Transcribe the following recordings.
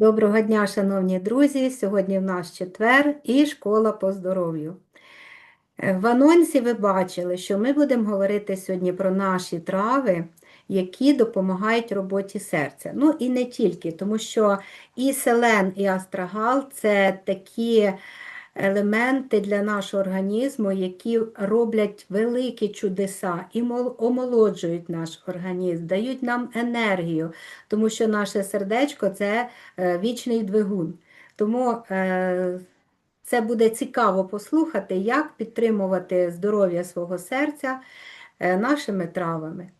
Доброго дня, шановні друзі! Сьогодні в нас четвер і школа по здоров'ю. Е, В анонсі ви бачили, що ми будемо говорити сьогодні про наші трави, які допомагають роботі серця. Ну і не тільки, тому що і селен, і астрагал це такі елементи для нашого організму, які роблять великі чудеса і омолоджують наш організм, дають нам енергію, тому що наше сердечко це е, вічний двигун. Тому е, це буде цікаво послухати, як підтримувати здоров'я свого серця е, нашими травами.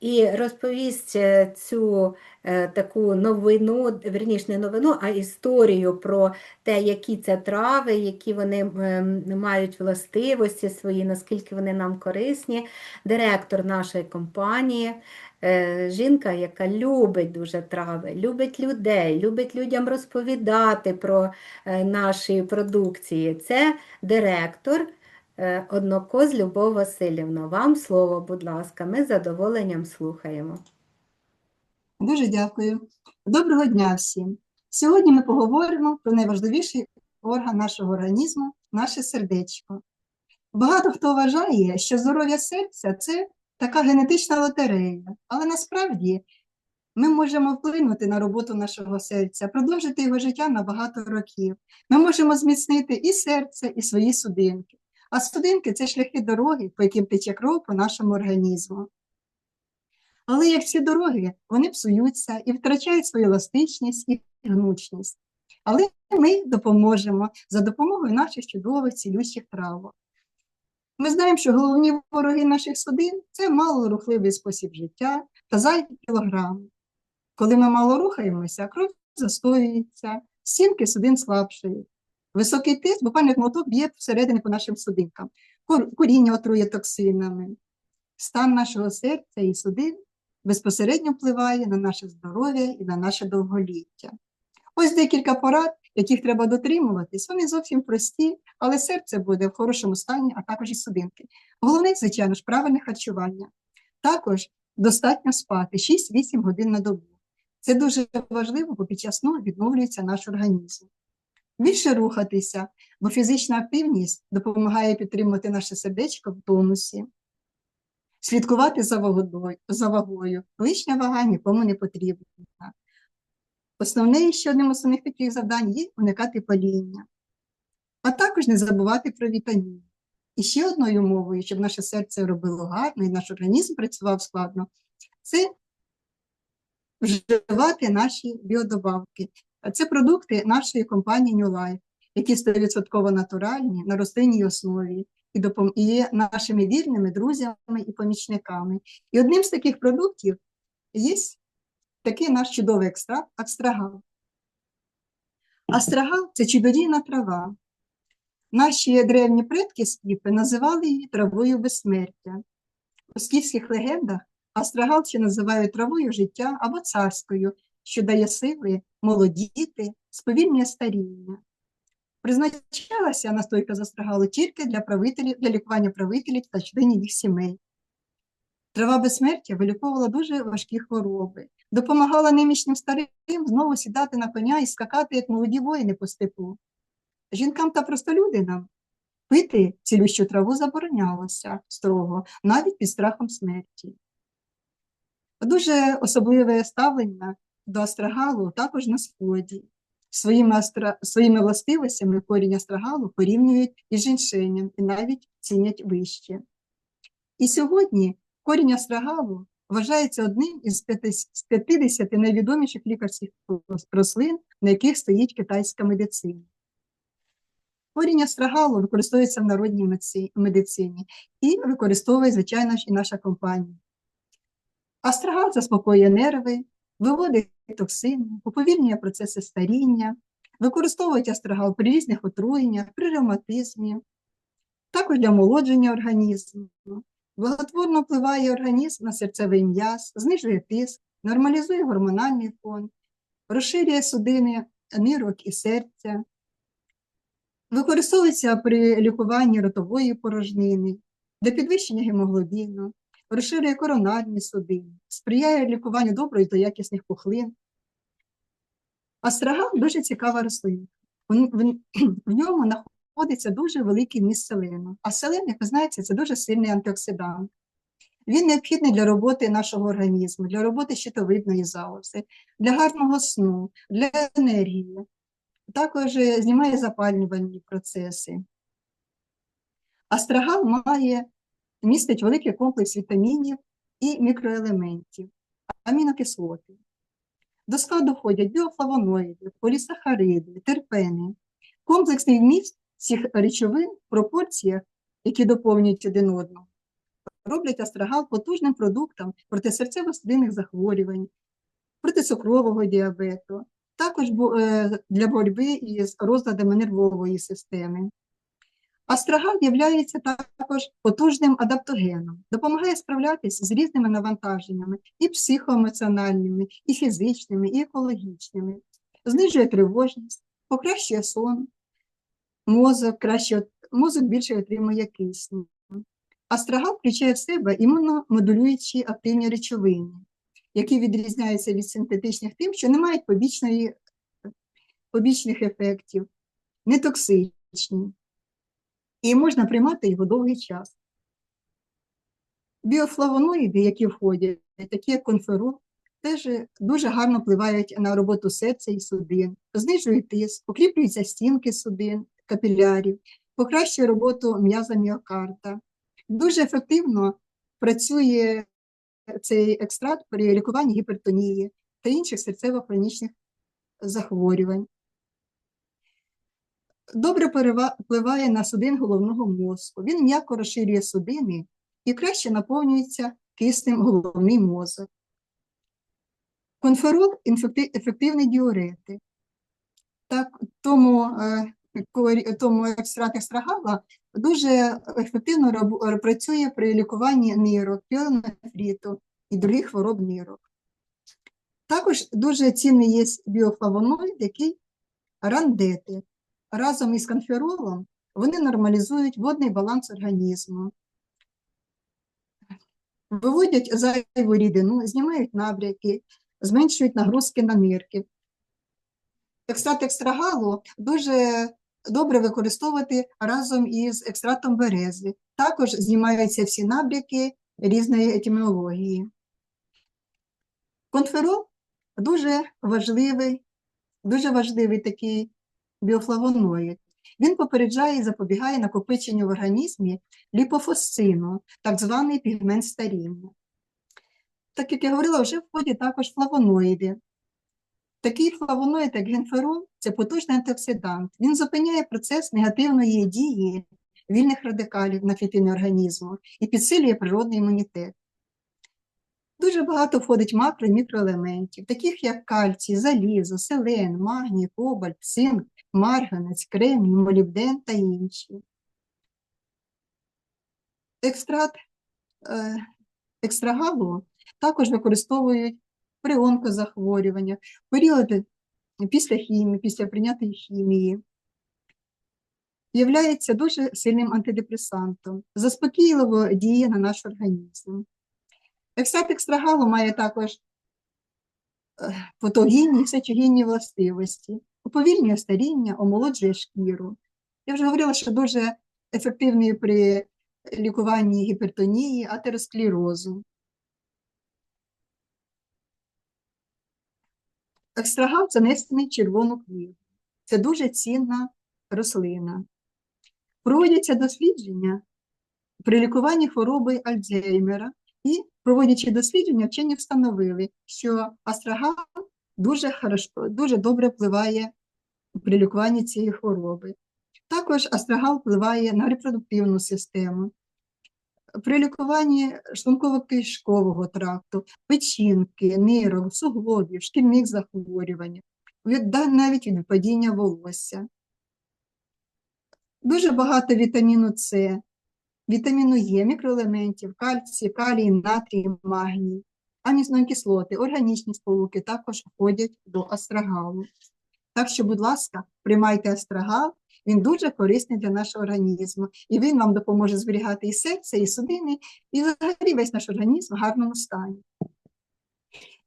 І розповість е, цю е, таку новину, верніше не новину, а історію про те, які це трави, які вони ем, мають властивості свої, наскільки вони нам корисні. Директор нашої компанії, е, жінка, яка любить дуже трави, любить людей, любить людям розповідати про наші продукції. Це директор. Е, Однокоз Любов Васильівна, вам слово, будь ласка, ми з задоволенням слухаємо. Дуже дякую. Доброго дня всім. Сьогодні ми поговоримо про найважливіший орган нашого організму наше сердечко. Багато хто вважає, що здоров'я серця це така генетична лотерея, але насправді ми можемо вплинути на роботу нашого серця, продовжити його життя на багато років. Ми можемо зміцнити і серце, і свої судинки. А судинки це шляхи дороги, по яким тече кров по нашому організму. Але як всі дороги, вони псуються і втрачають свою еластичність і гнучність. Але ми допоможемо за допомогою наших чудових цілющих травок. Ми знаємо, що головні вороги наших судин це малорухливий спосіб життя та зайві кілограми. Коли ми мало рухаємося, кров застоюється, стінки судин слабшають. Високий тиск, буквально як молоток, б'є всередині по нашим судинкам. Кур- Куріння отрує токсинами. Стан нашого серця і судин безпосередньо впливає на наше здоров'я і на наше довголіття. Ось декілька порад, яких треба дотримуватись. Вони зовсім прості, але серце буде в хорошому стані, а також і судинки. Головне, звичайно ж, правильне харчування. Також достатньо спати 6-8 годин на добу. Це дуже важливо, бо під час сну відновлюється наш організм. Більше рухатися, бо фізична активність допомагає підтримувати наше сердечко в тонусі. Слідкувати за вагою, за вагою. Лишня вага нікому не потрібна. Основне, ще одним з основних таких завдань є уникати паління. А також не забувати про вітаміни. І ще одною умовою, щоб наше серце робило гарно і наш організм працював складно, це вживати наші біодобавки. Це продукти нашої компанії New Life, які 100% натуральні на рослинній основі і і є нашими вірними друзями і помічниками. І одним з таких продуктів є такий наш чудовий екстракт астрагал. Астрагал це чудодійна трава. Наші древні предки скіфи називали її травою безсмертя. У скіфських легендах астрагал ще називають травою життя або царською, що дає сили молодіти, сповільнює старіння. Призначалася настойка з астрагалу тільки для правителів, для лікування правителів та членів їх сімей. Трава безсмертя виліковувала дуже важкі хвороби, допомагала немічним старим знову сідати на коня і скакати, як молоді воїни по степу. Жінкам та простолюдинам пити цілющу траву заборонялося строго, навіть під страхом смерті. Дуже особливе ставлення до астрагалу також на сході. Своїми, астра... Своїми властивостями корінь астрагалу порівнюють із женьшенем і навіть цінять вище. І сьогодні корінь астрагалу вважається одним із 50 найвідоміших лікарських рослин, на яких стоїть китайська медицина. Корінь астрагалу використовується в народній медицині і використовує, звичайно і наша компанія. Астрагал заспокоює нерви, виводить токсини, уповільнює процеси старіння, використовують астрагал при різних отруєннях, при ревматизмі, також для омолодження організму. Благотворно впливає організм на серцевий м'яз, знижує тиск, нормалізує гормональний фон, розширює судини нирок і серця, використовується при лікуванні ротової порожнини, для підвищення гемоглобіну, розширює коронарні судини, сприяє лікуванню доброї та якісних пухлин, Астрагал дуже цікава рослина. В, ньому знаходиться дуже великий вміст селену. А селен, як ви знаєте, це дуже сильний антиоксидант. Він необхідний для роботи нашого організму, для роботи щитовидної залози, для гарного сну, для енергії. Також е, знімає запалювальні процеси. Астрагал має, містить великий комплекс вітамінів і мікроелементів, амінокислоти. До складу входять біофлавоноїди, полісахариди, терпени. Комплексний вміст цих речовин в пропорціях, які доповнюють один одного, роблять астрагал потужним продуктом проти серцево-судинних захворювань, проти цукрового діабету, також е, для боротьби із розладами нервової системи. Астрагал є також потужним адаптогеном, допомагає справлятися з різними навантаженнями і психоемоціональними, і фізичними, і екологічними, знижує тривожність, покращує сон, мозок, краще, мозок більше отримує кисню. Астрагал включає в себе імуномодулюючі активні речовини, які відрізняються від синтетичних тим, що не мають побічних ефектів, не токсичні і можна приймати його довгий час. Біофлавоноїди, які входять, такі як конферол, теж дуже гарно впливають на роботу серця і судин, знижують тиск, укріплюються стінки судин, капілярів, покращує роботу м'яза міокарда. Дуже ефективно працює цей екстракт при лікуванні гіпертонії та інших серцево-хронічних захворювань добре впливає на судин головного мозку. Він м'яко розширює судини і краще наповнюється киснем головний мозок. Конферол ефективний діуретик. Так, тому, е, тому екстракт екстрагала дуже ефективно працює при лікуванні нирок, піонефріту і других хвороб нирок. Також дуже цінний є біофлавоноїд, який рандети разом із конферолом вони нормалізують водний баланс організму, виводять зайву рідину, знімають набряки, зменшують нагрузки на нирки. Екстракт екстрагалу дуже добре використовувати разом із екстрактом берези. Також знімаються всі набряки різної етимології. Конферол дуже важливий, дуже важливий такий біофлавоноїд. Він попереджає і запобігає накопиченню в організмі ліпофосцину, так званий пігмент старіння. Так як я говорила, вже входять також флавоноїди. Такий флавоноїд, як генферол, це потужний антиоксидант. Він зупиняє процес негативної дії вільних радикалів на клітини організму і підсилює природний імунітет. Дуже багато входить макро і мікроелементів, таких як кальцій, залізо, селен, магній, кобальт, цинк, марганець, кремній, молібден та інші. Екстракт е, екстрагалу також використовують при онкозахворюваннях, періоди після хімії, після прийнятої хімії. Являється дуже сильним антидепресантом, заспокійливо діє на наш організм. Екстракт екстрагалу має також е, фотогінні і сечогінні властивості, уповільнює старіння, омолоджує шкіру. Я вже говорила, що дуже ефективний при лікуванні гіпертонії, атеросклерозу. Екстрагал занесений в червону книгу. Це дуже цінна рослина. Проводяться дослідження при лікуванні хвороби Альцгеймера і, проводячи дослідження, вчені встановили, що астрагал дуже, хорошо, дуже добре впливає при лікуванні цієї хвороби. Також астрагал впливає на репродуктивну систему. При лікуванні шлунково-кишкового тракту, печінки, нирок, суглобів, шкільних захворювань, від, навіть від падіння волосся. Дуже багато вітаміну С, вітаміну Е, мікроелементів, кальцій, калій, натрій, магній, амінокислоти, органічні сполуки також входять до астрагалу. Так що, будь ласка, приймайте астрагал, він дуже корисний для нашого організму, і він вам допоможе зберігати і серце, і судини, і взагалі весь наш організм в гарному стані.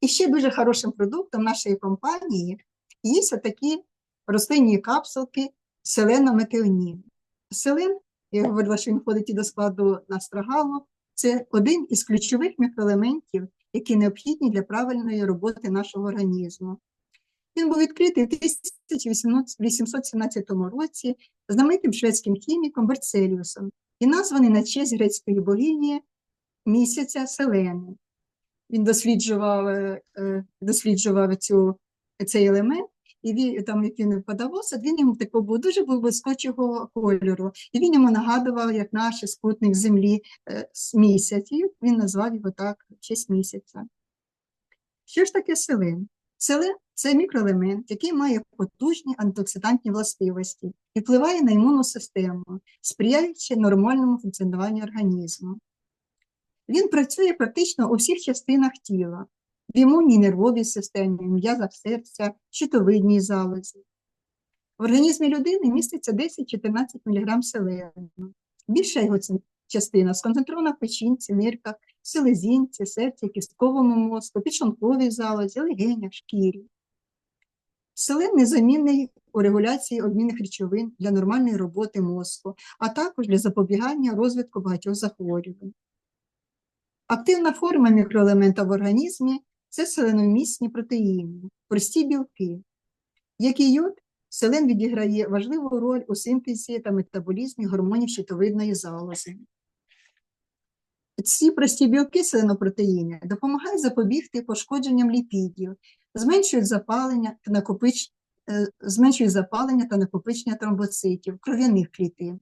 І ще дуже хорошим продуктом нашої компанії є такі рослинні капсулки селенометеонін. Селен, я говорила, що він входить і до складу настрагалу, це один із ключових мікроелементів, які необхідні для правильної роботи нашого організму. Він був відкритий у 1817 році знаменитим шведським хіміком Берцеліусом і названий на честь грецької богині місяця Селени. Він досліджував, е, е, досліджував цю, цей елемент, і він, там, як він подавався, він йому такого був дуже був блискучого кольору. І він йому нагадував, як наш спутник Землі е, місяць, і він назвав його так в честь місяця. Що ж таке селен? Селен це мікроелемент, який має потужні антиоксидантні властивості і впливає на імунну систему, сприяючи нормальному функціонуванню організму. Він працює практично у всіх частинах тіла, в імунній нервовій системі, м'язах серця, щитовидній залозі. В організмі людини міститься 10-14 мг селену. Більша його частина сконцентрована в печінці, нирках, селезінці, серці, кістковому мозку, підшлунковій залозі, легенях, шкірі. Селен незамінний у регуляції обмінних речовин для нормальної роботи мозку, а також для запобігання розвитку багатьох захворювань. Активна форма мікроелемента в організмі це селеновмісні протеїни, прості білки. Як і йод, селен відіграє важливу роль у синтезі та метаболізмі гормонів щитовидної залози. Ці прості білки селенопротеїни допомагають запобігти пошкодженням ліпідів, зменшують запалення та накопич... е, зменшують запалення та накопичення тромбоцитів, кров'яних клітин.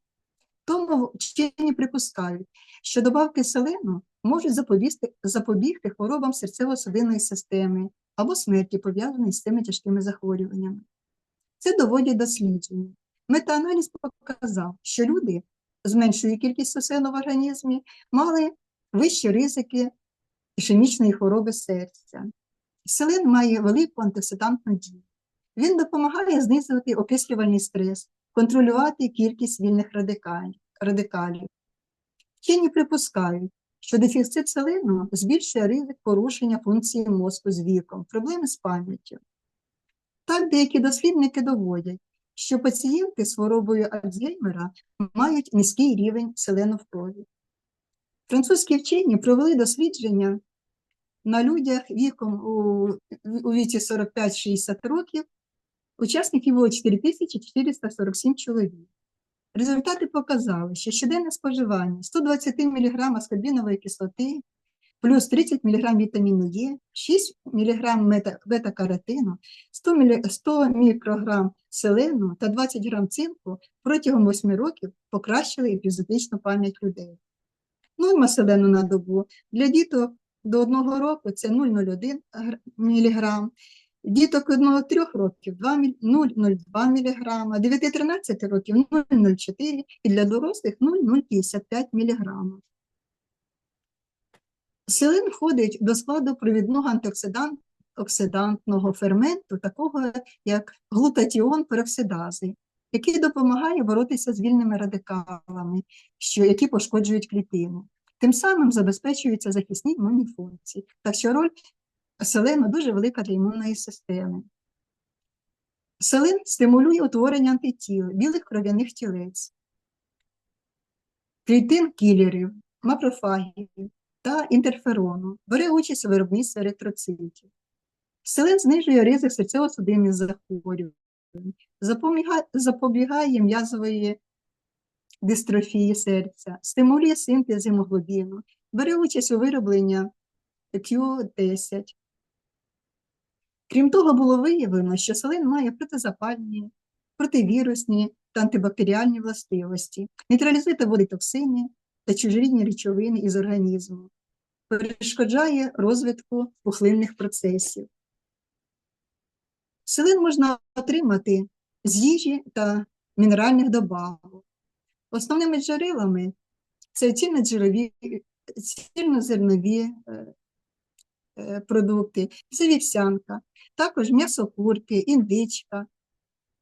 Тому вчені припускають, що добавки селену можуть запобігти, запобігти хворобам серцево-судинної системи або смерті, пов'язаної з цими тяжкими захворюваннями. Це доводять дослідження. Метааналіз показав, що люди з меншою кількістю селену в організмі мали вищі ризики ішемічної хвороби серця. Селен має велику антиоксидантну дію. Він допомагає знизити окислювальний стрес, контролювати кількість вільних радикалів. Вчені припускають, що дефіцит селену збільшує ризик порушення функції мозку з віком, проблеми з пам'яттю. Так, деякі дослідники доводять, що пацієнти з хворобою Альцгеймера мають низький рівень селену в крові. Французькі вчені провели дослідження на людях віком у, у віці 45-60 років, учасників було 4447 чоловік. Результати показали, що щоденне споживання 120 мг аскорбінової кислоти плюс 30 мг вітаміну Е, 6 мг бета-каротину, 100, мілі- 100 мікрограм селену та 20 грам цинку протягом 8 років покращили епізодичну пам'ять людей. Норма селену на добу для діток до 1 року це 0,01 мг, діток 1-3 років 0,02 мг, 9-13 років 0,04 і для дорослих 0,055 мг. Селен входить до складу провідного антиоксидант, оксидантного ферменту, такого як глутатіон пероксидази, який допомагає боротися з вільними радикалами, що, які пошкоджують клітину. Тим самим забезпечуються захисні імунні функції. Так що роль селену дуже велика для імунної системи. Селен стимулює утворення антитіл, білих кров'яних тілець, клітин кілерів, мапрофагів та інтерферону, бере участь у виробництві еритроцитів. Селен знижує ризик серцево-судинних захворювань, запобігає м'язової дистрофії серця, стимулює синтез гемоглобіну, бере участь у виробленні Q10. Крім того, було виявлено, що селен має протизапальні, противірусні та антибактеріальні властивості, нейтралізує та вводить токсини та чужорідні речовини із організму, перешкоджає розвитку пухлинних процесів. Селен можна отримати з їжі та мінеральних добавок. Основними джерелами це цільнозернові, цільнозернові е, е, продукти, це вівсянка, також м'ясо курки, індичка,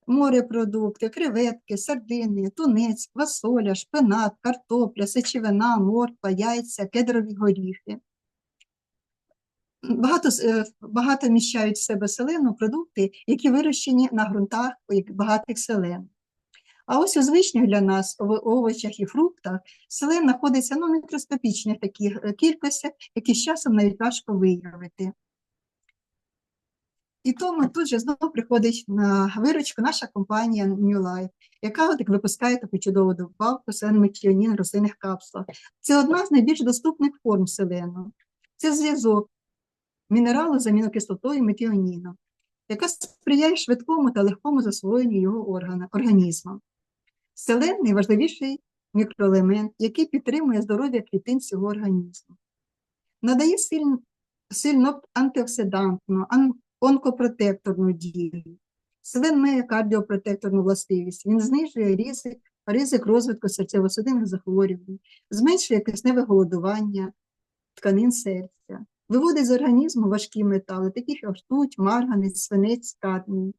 морепродукти, креветки, сардини, тунець, квасоля, шпинат, картопля, сечовина, морква, яйця, кедрові горіхи. Багато, е, багато вміщають в себе селену продукти, які вирощені на ґрунтах багатих селен. А ось у звичних для нас ово- овочах і фруктах селен знаходиться ну, мікроскопічних таких е, кількостях, які з часом навіть важко виявити. І тому тут же знову приходить на виручку наша компанія New Life, яка от випускає таку чудову добавку селен-метіонін рослинних капсулах. Це одна з найбільш доступних форм селену. Це зв'язок мінералу з амінокислотою метіоніном, яка сприяє швидкому та легкому засвоєнню його органа, організмом. Селен найважливіший мікроелемент, який підтримує здоров'я клітин всього організму. Надає сильну, сильно антиоксидантну, ан- онкопротекторну дію. Селен має кардіопротекторну властивість. Він знижує ризик, ризик розвитку серцево-судинних захворювань, зменшує кисневе голодування тканин серця, виводить з організму важкі метали, такі як ртуть, марганець, свинець, кадмій.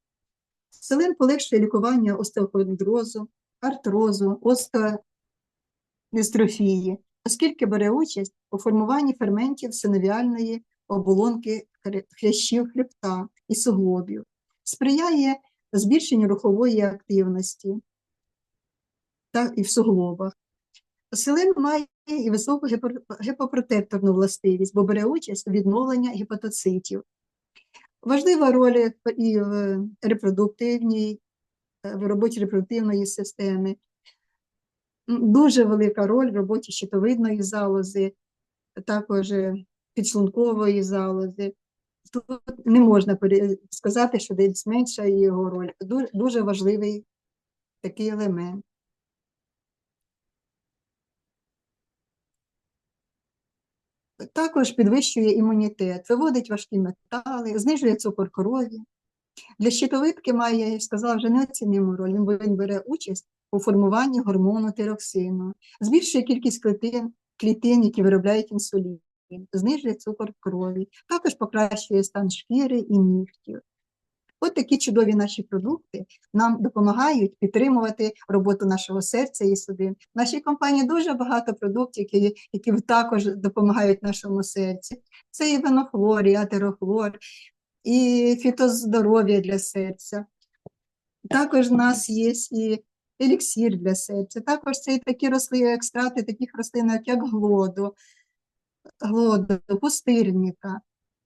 Селен полегшує лікування остеохондрозу, артрозу, остеодистрофії, оскільки бере участь у формуванні ферментів синовіальної оболонки хря- хрящів хребта і суглобів, сприяє збільшенню рухової активності та і в суглобах. Селен має і високу гіпопротекторну властивість, бо бере участь у відновленні гепатоцитів. Важлива роль і в репродуктивній, е, в роботі репродуктивної системи. Дуже велика роль в роботі щитовидної залози, також е, підшлункової залози. Тут не можна сказати, що десь менша його роль. Дуже, важливий такий елемент. Також підвищує імунітет, виводить важкі метали, знижує цукор крові. Для щитовидки має, я сказала, вже неоцінимо роль. Він, він бере участь у формуванні гормону тироксину, збільшує кількість клітин, клітин, які виробляють інсулін, знижує цукор крові, також покращує стан шкіри і нігтів. От такі чудові наші продукти нам допомагають підтримувати роботу нашого серця і судин. В нашій компанії дуже багато продуктів, які, які також допомагають нашому серцю. Це і винохлор, і атерохлор, і фітоздоров'я для серця. Також в нас є і еліксір для серця. Також це і такі рослини, екстракти таких рослин, як глоду, глоду, пустирника,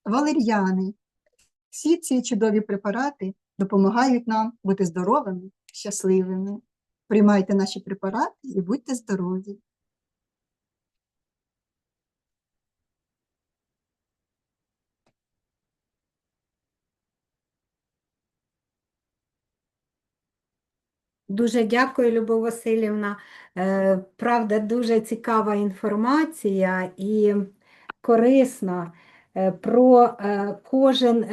валер'яни. Всі ці чудові препарати допомагають нам бути здоровими, щасливими. Приймайте наші препарати і будьте здорові. Дуже дякую, Любов Васильівна. Е, Правда, дуже цікава інформація і корисна е, про е, кожен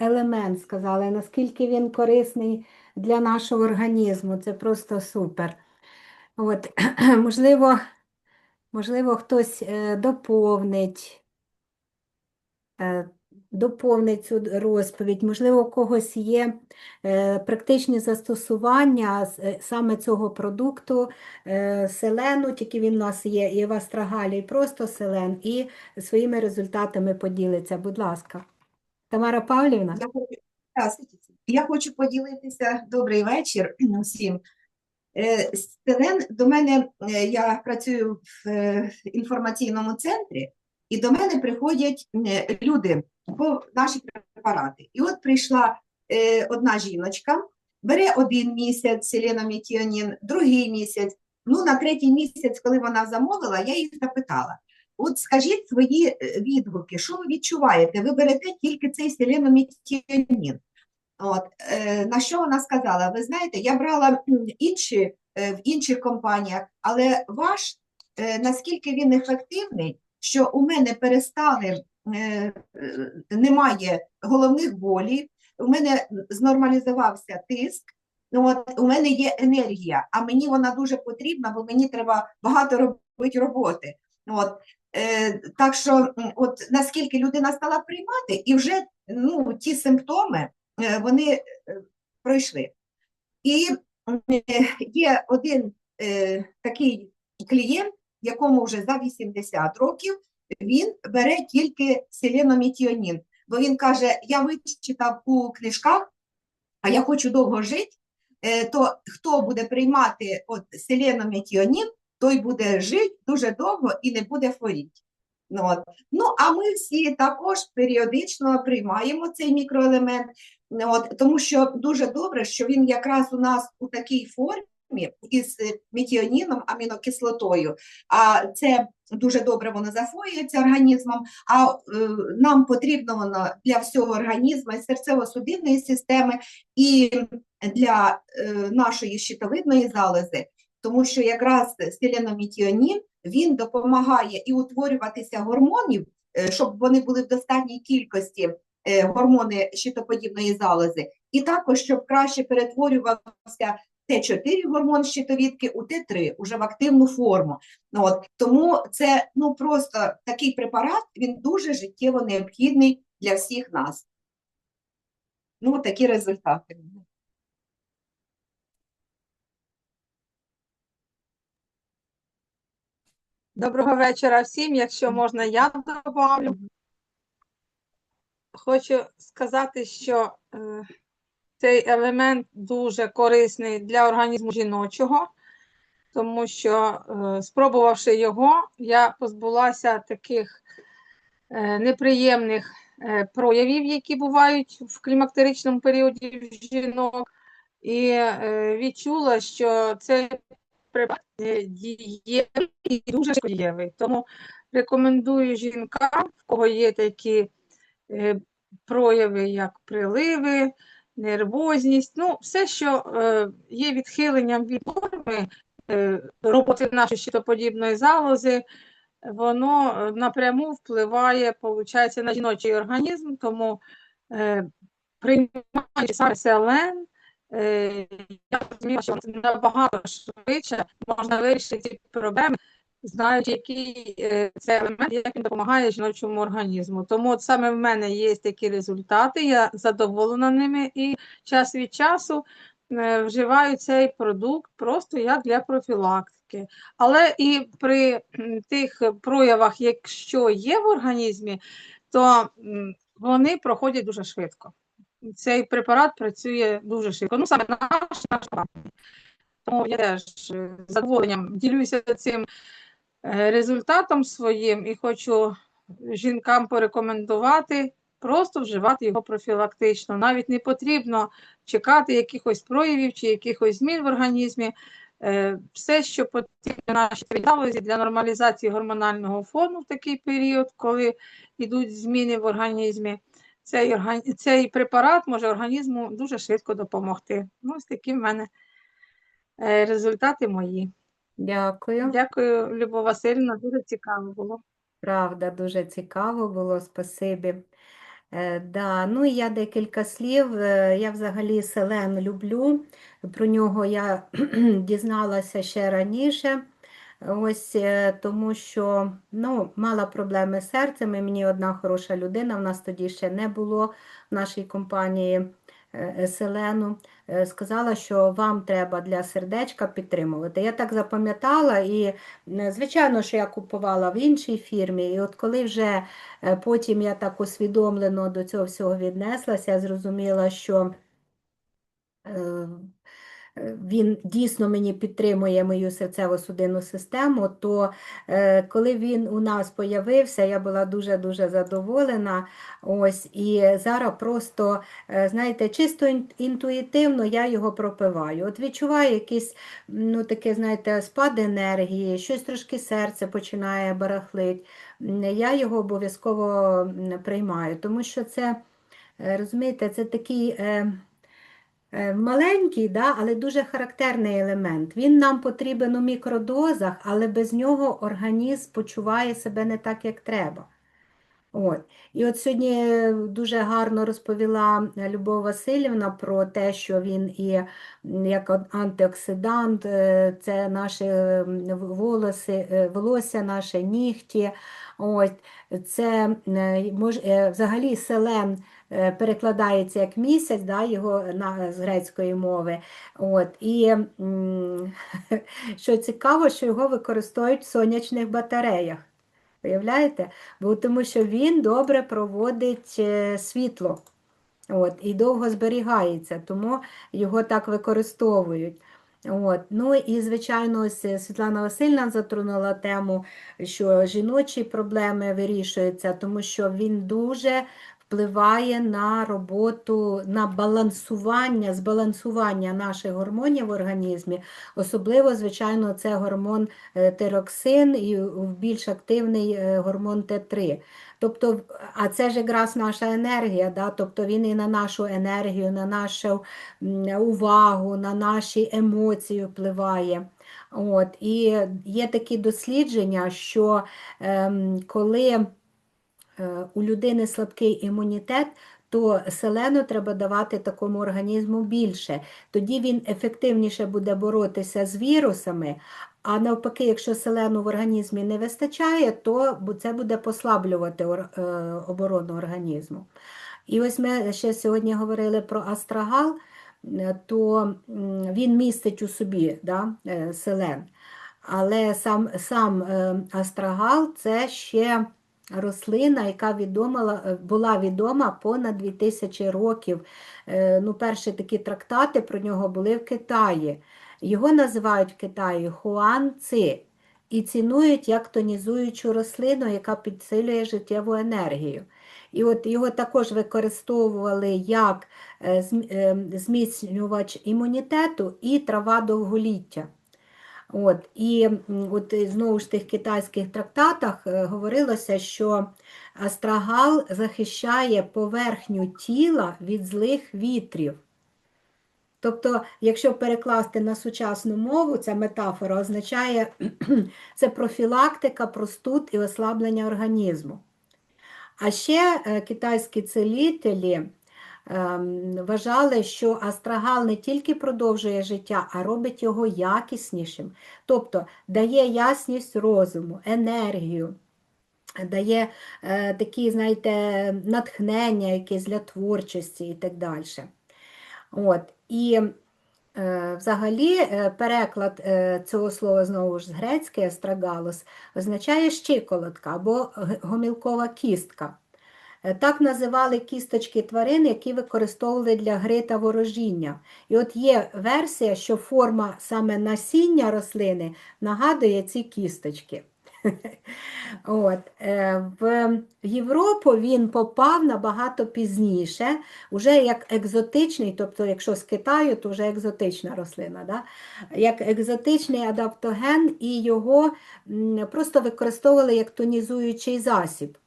елемент сказали, наскільки він корисний для нашого організму. Це просто супер. От, можливо, можливо, хтось доповнить. Доповнить цю розповідь, можливо, у когось є е, практичні застосування е, саме цього продукту е, селену, тільки він у нас є і в Астрагалі, і просто селен, і своїми результатами поділиться. Будь ласка. Тамара Павлівна? Я хочу, поділитися. Добрий вечір усім. Селен до мене, я працюю в інформаційному центрі, і до мене приходять е, люди по наші препарати. І от прийшла е, одна жіночка, бере один місяць селенометіонін, другий місяць. Ну, на третій місяць, коли вона замовила, я їх запитала. От скажіть свої е, відгуки, що ви відчуваєте? Ви берете тільки цей селенометіонін. От, е, на що вона сказала? Ви знаєте, я брала інші е, в інших компаніях, але ваш, е, наскільки він ефективний, що у мене перестали, е, е, немає головних болів, у мене знормалізувався тиск, от, у мене є енергія, а мені вона дуже потрібна, бо мені треба багато робити роботи. От, е, так що, от наскільки людина стала приймати, і вже ну, ті симптоми вони пройшли. І є один е, такий клієнт, якому вже за 80 років, він бере тільки селеномітіонін, бо він каже: я вичитав у книжках, а я хочу довго жити, е, то хто буде приймати от селеномітіонін, той буде жити дуже довго і не буде хворіти. Ну, от. ну, а ми всі також періодично приймаємо цей мікроелемент, от, тому що дуже добре, що він якраз у нас у такій формі із метіоніном, амінокислотою, а це дуже добре воно засвоюється організмом, а е, нам потрібно воно для всього організму, і серцево-судинної системи і для е, нашої щитовидної залози, тому що якраз селеномітіонін він допомагає і утворюватися гормонів, е, щоб вони були в достатній кількості е, гормони щитоподібної залози, і також щоб краще перетворювався Т4 гормон щитовідки у Т3 уже в активну форму. Ну, от, тому це ну просто такий препарат, він дуже життєво необхідний для всіх нас. Ну, такі результати. Доброго вечора всім. Якщо можна, я добавлю. Хочу сказати, що е, цей елемент дуже корисний для організму жіночого, тому що, е, спробувавши його, я позбулася таких е, неприємних е, проявів, які бувають в клімактеричному періоді в жінок, і відчула, що цей препарат дієвий і дуже дієвий. Тому рекомендую жінкам, в кого є такі прояви, як приливи, нервозність, ну, все, що е, є відхиленням від норми е, роботи нашої щитоподібної залози, воно е, напряму впливає, виходить, на жіночий організм, тому е, приймаючи саме селен, я розуміла, що набагато швидше можна вирішити ці проблеми, знаючи, який е, це елемент, як він допомагає жіночому організму. Тому от саме в мене є такі результати, я задоволена ними і час від часу е, вживаю цей продукт просто як для профілактики. Але і при тих проявах, якщо є в організмі, то вони проходять дуже швидко. Цей препарат працює дуже швидко. Ну, саме наш, наш. Тому я теж е, з задоволенням ділюся цим результатом своїм і хочу жінкам порекомендувати просто вживати його профілактично. Навіть не потрібно чекати якихось проявів чи якихось змін в організмі. Е, Все, що потрібно нашій галузі для нормалізації гормонального фону в такий період, коли йдуть зміни в організмі, цей, цей препарат може організму дуже швидко допомогти. Ну, ось такі в мене е, результати мої. Дякую. Дякую, Любов Васильівна, дуже цікаво було. Правда, дуже цікаво було, спасибі. Е, да, ну і я декілька слів. Е, Я взагалі селен люблю. Про нього я дізналася ще раніше. Ось е, тому що ну, мала проблеми з серцем, і мені одна хороша людина, в нас тоді ще не було в нашій компанії селену, е, сказала, що вам треба для сердечка підтримувати. Я так запам'ятала, і е, звичайно, що я купувала в іншій фірмі. І от коли вже е, потім я так усвідомлено до цього всього віднеслася, я зрозуміла, що е, е, він дійсно мені підтримує мою серцево-судинну систему, то е, коли він у нас появився, я була дуже-дуже задоволена. Ось, і зараз просто, е, знаєте, чисто інтуїтивно я його пропиваю. От відчуваю якийсь, ну, таке, знаєте, спад енергії, щось трошки серце починає барахлить. Я його обов'язково приймаю, тому що це, е, розумієте, це такий. Е, Е, Маленький, да, але дуже характерний елемент. Він нам потрібен у мікродозах, але без нього організм почуває себе не так, як треба. От. І от сьогодні дуже гарно розповіла Любов Васильівна про те, що він і як антиоксидант, е, це наші волоси, е, волосся, наші нігті. Ось. Це е, мож, е, взагалі селен е, перекладається як місяць, да, його на, з грецької мови. От. І що цікаво, що його використовують в сонячних батареях. Уявляєте? Бо тому що він добре проводить е, світло. От, і довго зберігається, тому його так використовують. От. Ну і, звичайно, ось е, Світлана Васильівна затронула тему, що жіночі проблеми вирішуються, тому що він дуже впливає на роботу, на балансування, збалансування наших гормонів в організмі. Особливо, звичайно, це гормон е, тироксин і більш активний е, гормон Т3. Тобто, а це ж якраз наша енергія, да? Тобто він і на нашу енергію, на нашу увагу, на наші емоції впливає. От. І є такі дослідження, що ем, коли у людини слабкий імунітет, то селену треба давати такому організму більше. Тоді він ефективніше буде боротися з вірусами, а навпаки, якщо селену в організмі не вистачає, то це буде послаблювати е, оборону організму. І ось ми ще сьогодні говорили про астрагал, е, то він містить у собі да, е, селен. Але сам, сам е, астрагал це ще рослина, яка відома, е, була відома понад 2000 років. Е, Ну, перші такі трактати про нього були в Китаї. Його називають в Китаї хуан-ци і цінують як тонізуючу рослину, яка підсилює життєву енергію. І от його також використовували як е, зм- зміцнювач імунітету і трава довголіття. От, і от знову ж тих китайських трактатах е, говорилося, що астрагал захищає поверхню тіла від злих вітрів. Тобто, якщо перекласти на сучасну мову, ця метафора означає це профілактика простуд і ослаблення організму. А ще е, китайські целителі ем, вважали, що астрагал не тільки продовжує життя, а робить його якіснішим. Тобто дає ясність розуму, енергію, дає е, такі, знаєте, натхнення якесь для творчості і так далі. От. І е, взагалі е, переклад е, цього слова знову ж з грецької астрагалос означає щиколотка або гомілкова кістка. Е, Так називали кісточки тварин, які використовували для гри та ворожіння. І от є версія, що форма саме насіння рослини нагадує ці кісточки. От. е, В Європу він попав набагато пізніше, вже як екзотичний, тобто, якщо з Китаю, то вже екзотична рослина, да? як екзотичний адаптоген, і його просто використовували як тонізуючий засіб.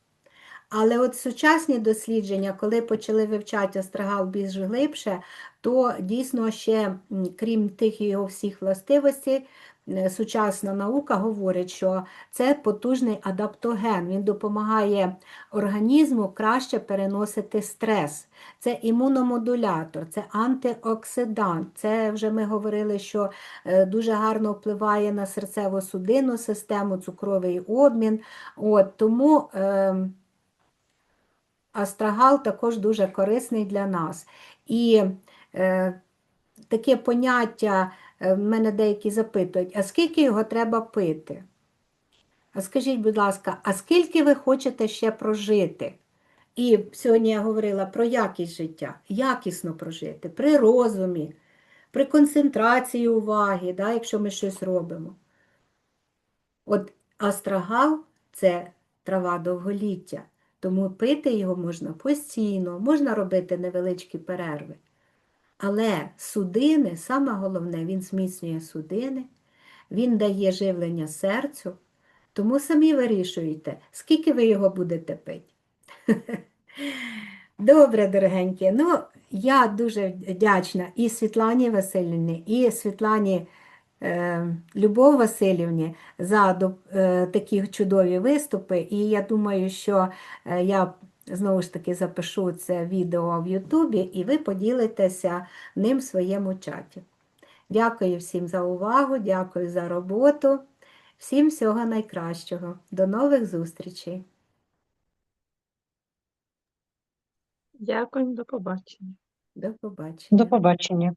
Але от сучасні дослідження, коли почали вивчати астрагал більш глибше, то дійсно ще, крім тих його всіх властивостей, е, сучасна наука говорить, що це потужний адаптоген. Він допомагає організму краще переносити стрес. Це імуномодулятор, це антиоксидант. Це вже ми говорили, що е, дуже гарно впливає на серцево-судинну систему, цукровий обмін. От, тому е, астрагал також дуже корисний для нас. І е, таке поняття, е, в мене деякі запитують, а скільки його треба пити? А скажіть, будь ласка, а скільки ви хочете ще прожити? І сьогодні я говорила про якість життя, якісно прожити, при розумі, при концентрації уваги, да, якщо ми щось робимо. От астрагал це трава довголіття, тому пити його можна постійно, можна робити невеличкі перерви. Але судини, саме головне, він зміцнює судини, він дає живлення серцю, тому самі вирішуєте, скільки ви його будете пити. Добре, дорогенькі. Ну, я дуже вдячна і Світлані Васильівні, і Світлані Любов Васильівні за е, такі чудові виступи. І я думаю, що е, я знову ж таки запишу це відео в Ютубі, і ви поділитеся ним в своєму чаті. Дякую всім за увагу, дякую за роботу. Всім всього найкращого. До нових зустрічей. Дякую, до побачення. До побачення. До побачення.